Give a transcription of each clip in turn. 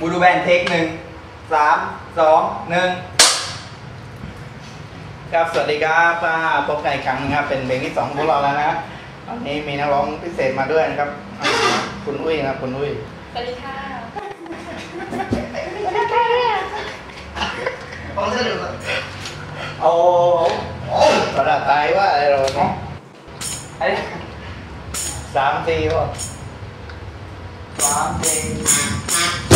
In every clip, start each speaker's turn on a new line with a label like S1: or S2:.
S1: บูดูแบนเทคหนึ่งสามสองหนึ่ง
S2: ครับสวัสดีครับพบกันอีกครั้งนะครับ เป็นเพลงที่สองของเราแล้วนะวันนี้มีนักร้องพิเศษมาด้วยนะครับ คุณอุ้ยนะครับคุณอุ้ย
S3: สวัสดีค่ะ
S1: ของ
S2: สนุกโอ้โหกระดาษตายว่าอะไรเราเนาะสามทีว่ะสามที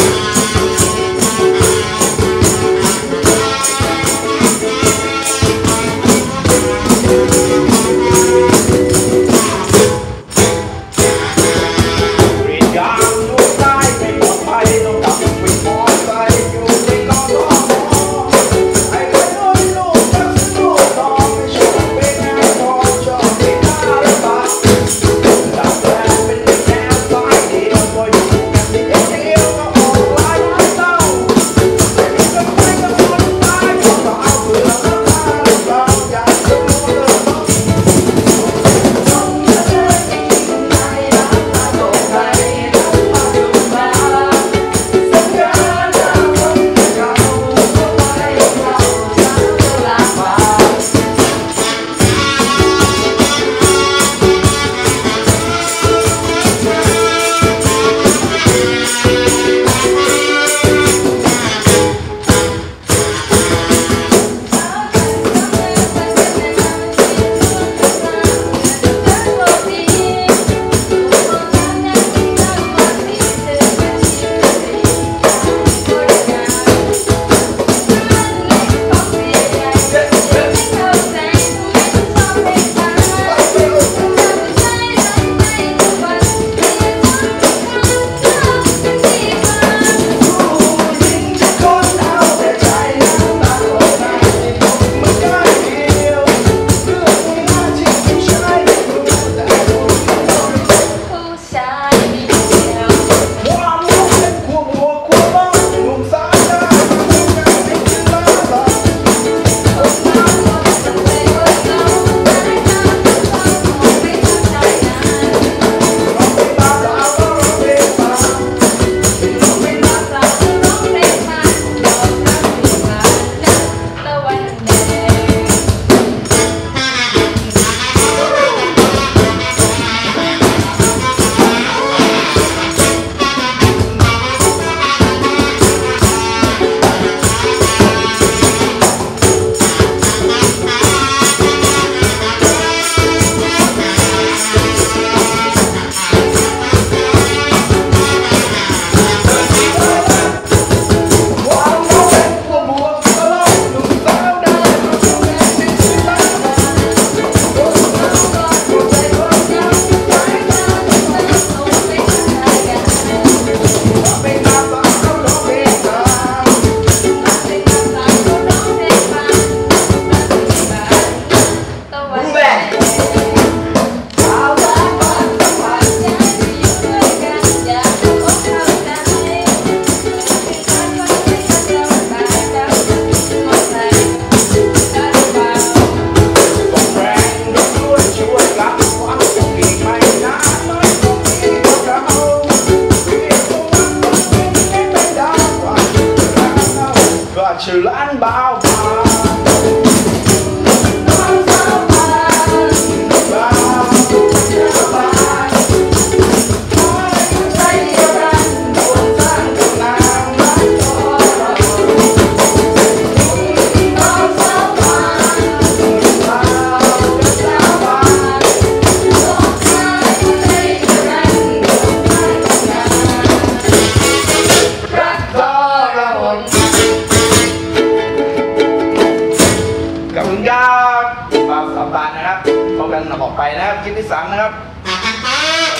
S2: ที่สามนะครับ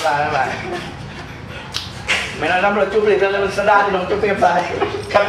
S2: สายสาไม่น่าทำเราจุ๊บเลยแต่เรนสดาที่น้องจุ๊บเต็มสายครับ